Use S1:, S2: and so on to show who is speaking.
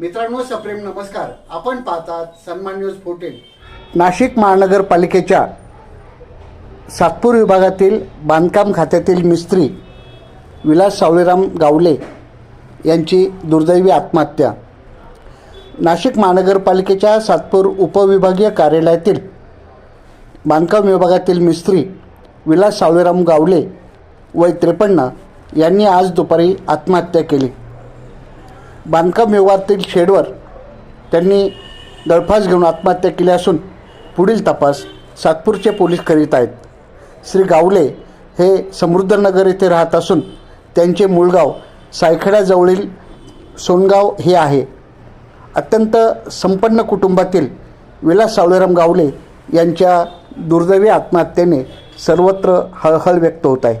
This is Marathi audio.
S1: मित्रांनो सप्रेम नमस्कार. आपण पाहतात सन्मान न्यूज फोर्टीन नाशिक महानगरपालिकेच्या सातपूर विभागातील बांधकाम खात्यातील मिस्त्री विलास सावळीराम गावले यांची दुर्दैवी आत्महत्या. नाशिक महानगरपालिकेच्या सातपूर उपविभागीय कार्यालयातील बांधकाम विभागातील मिस्त्री विलास सावळीराम गावले वय त्रेपन्न यांनी आज दुपारी आत्महत्या केली. बांधकाम विभागातील शेडवर त्यांनी गळफास घेऊन आत्महत्या केली असून पुढील तपास सातपूरचे पोलीस करीत आहेत. श्री गावले हे समृद्धनगर येथे राहत असून त्यांचे मूळगाव सायखेड्याजवळील सोनगाव हे आहे. अत्यंत संपन्न कुटुंबातील विलास सावळेराम गावले यांच्या दुर्दैवी आत्महत्येने सर्वत्र हळहळ व्यक्त होत आहे.